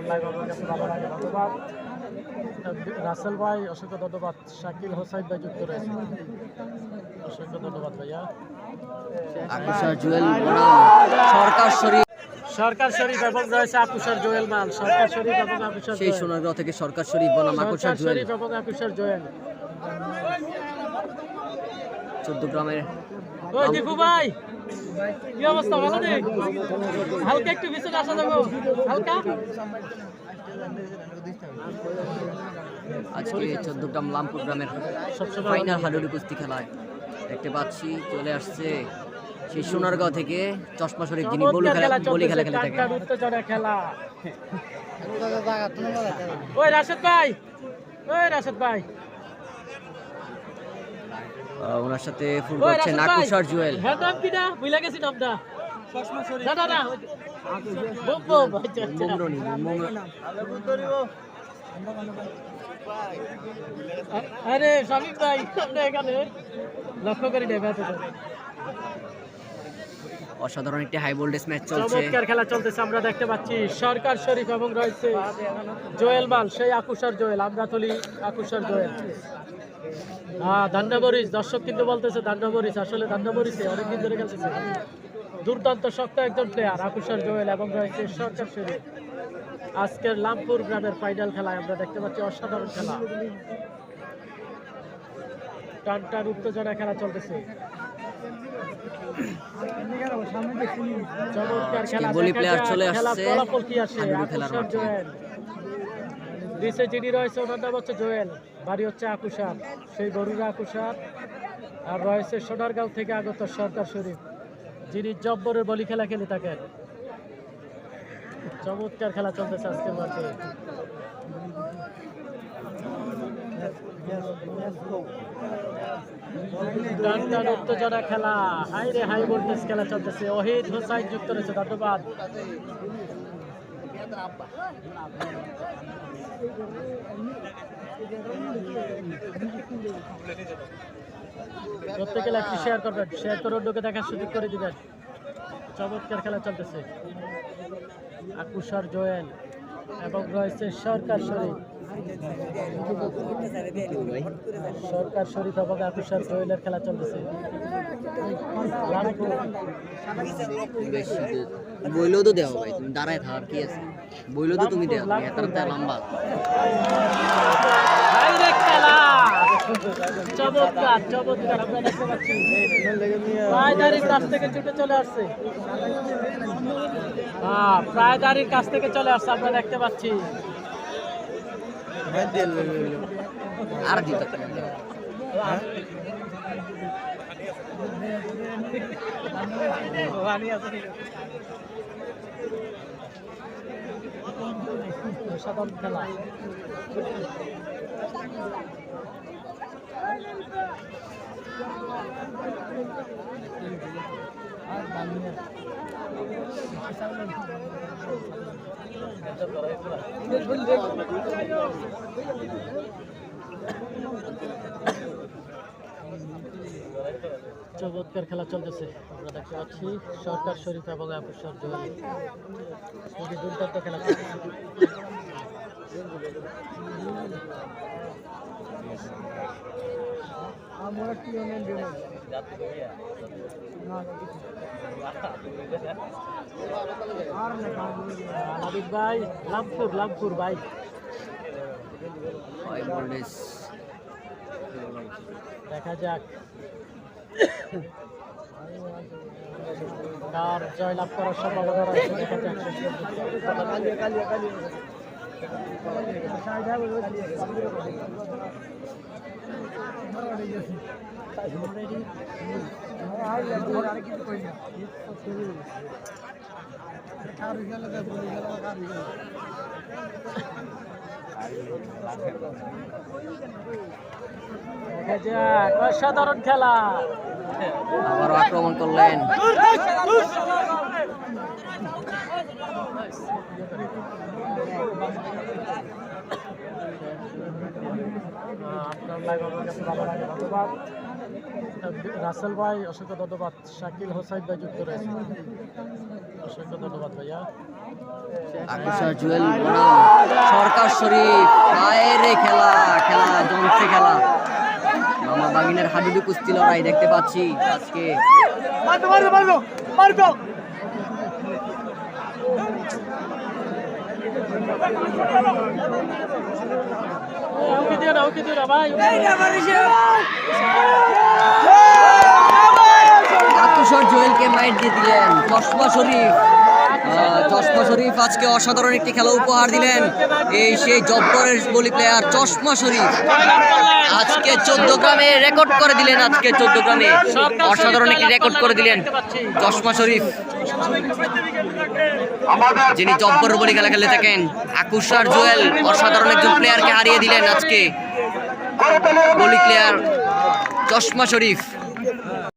কাছে ভালো লাগে ধন্যবাদ। রাসেল ভাই অসংখ্য ধন্যবাদ। শাকিল হোসাইন ভাই যুক্ত রয়েছে। অসংখ্য ধন্যবাদ ভাইয়া। জুয়েল সরকার শরীফ। সরকার শরীফ এবং রয়েছে আকুশার জোয়েল মাল। সরকার শরীফ এবং আকুশার সেই জোয়েল। সোনারগাঁও থেকে সরকার শরীফ বনাম আকুশা সরকার শরীফ এবং আকুশার জোয়েল। চোদ্দ গ্রামের দীপু ভাই কি অবস্থা? ভালো নেই হালকা একটু পিছনে আসা যাব। হালকা? আজকে চোদ্দ গ্রাম লামপুর গ্রামের সবসময় ফাইনাল হাডুডু কুস্তি খেলায় দেখতে পাচ্ছি চলে আসছে সেই সোনারগাঁও থেকে চশমা শরীফ যিনি বলু খেলা বলি খেলা খেলে থাকে ওই রাশেদ ভাই ওই রাশেদ ভাই। ওনার সাথে ফুল করছে রাশেদ জুয়েল হ্যাঁ নাম কি না ভুলে গেছি নামটা না না না বুম বুম। বুমরনি বুমরনি আ- আরে শামিম ভাই এখানে লক্ষ্য করি করে। অসাধারণ একটি হাই ভোল্টেজ ম্যাচ চলছে। চমৎকার খেলা চলতেছে, আমরা দেখতে পাচ্ছি সরকার শরীফ এবং রয়েছে জোয়েল মাল সেই আকুশার জোয়েল, আমরা তুলি আকুশার জোয়েল। হ্যাঁ দান্ডাবরিস দর্শক কিন্তু বলতেছে দান্ডাবরিস আসলে দান্ডাবরিসে অনেকদিন ধরে খেলতেছে। দুর্দান্ত শক্ত একজন প্লেয়ার আকুশার জোয়েল এবং রয়েছে সরকার শরীফ। আজকের লামপুর গ্রামের ফাইনাল খেলায় আমরা দেখতে পাচ্ছি অসাধারণ খেলা। টান টান উত্তেজনা খেলা চলতেছে। বলি যাক চলে আসছে ফলাফল কি আসে। হাডুডু খেলার মাঠে। নিচে যিনি রয়েছে ওনার নাম হচ্ছে জোয়েল। বাড়ি হচ্ছে আকুশার সেই বরুরা আকুশার আর রয়েছে সোনারগাঁও থেকে আগত সরকার শরীফ যিনি জব্বরের বলি খেলা খেলে থাকেন। চমৎকার খেলা চলতেছে আজকের মাঠে। টান উত্তেজনা খেলা। হাই রে, হাই ভোল্টেজ খেলা চলতেছে। ওহিদ হোসাইন যুক্ত রয়েছে, ধন্যবাদ। প্রত্যেকে লাইভটি শেয়ার করবেন। শেয়ার করে অন্যকে দেখার সুযোগ করে দিবেন। চমৎকার খেলা চলতেছে। আকুশার জোয়েল এবং রয়েছে সরকার শরীফ। সরকার শরীফ এবং আকুশার জোয়েলের খেলা চলতেছে। বইলেও তো দেওয়া ভাই তুমি দাঁড়ায় থাকার কি আছে? বইলেও তো তুমি দেওয়া তুমি এত লম্বা। বাইরে খেলা! চমৎকার চমৎকার আমরা দেখতে পাচ্ছি। প্রায়দারির কাছ থেকে ছুটে চলে আসছে। হ্যাঁ প্রায়দারির কাছ থেকে চলে আসছে আমরা দেখতে পাচ্ছি। আর দিত সাধারণ খেলা চমৎকার খেলা চলতেছে। আমরা দেখতে পাচ্ছি সরকার শরীফ এবং আকুশার জয় খুবই দুর্দান্ত খেলা চলতেছে। দেখা যাক। কার জয়লাভ করার সম্ভাবনা রয়েছে। দেখা যাক। অসাধারণ খেলা আবারও আক্রমণ করলেন। রাসেল ভাই অসংখ্য ধন্যবাদ। শাকিল হোসাইন ভাই যুক্ত রয়েছে। অসংখ্য ধন্যবাদ ভাইয়া। সরকার শরীফ বাইরে খেলা খেলা জমছে খেলা। মামা বাগিনের হাডুডু কুস্তি লড়াই দেখতে পাচ্ছি আজকে। শরীফ। আজকে অসাধারণ একটি খেলা উপহার দিলেন। এই সেই জব্বরের বলি প্লেয়ার চশমা শরীফ। আজকে চোদ্দ গ্রামে রেকর্ড করে দিলেন আজকে চোদ্দ গ্রামে। অসাধারণ একটি রেকর্ড করে দিলেন চশমা শরীফ। যিনি জব্বর বলি খেলা খেলে থাকেন, আকুশার জুয়েল, অসাধারণ একজন প্লেয়ারকে হারিয়ে দিলেন আজকে। বলি প্লেয়ার চশমা শরীফ।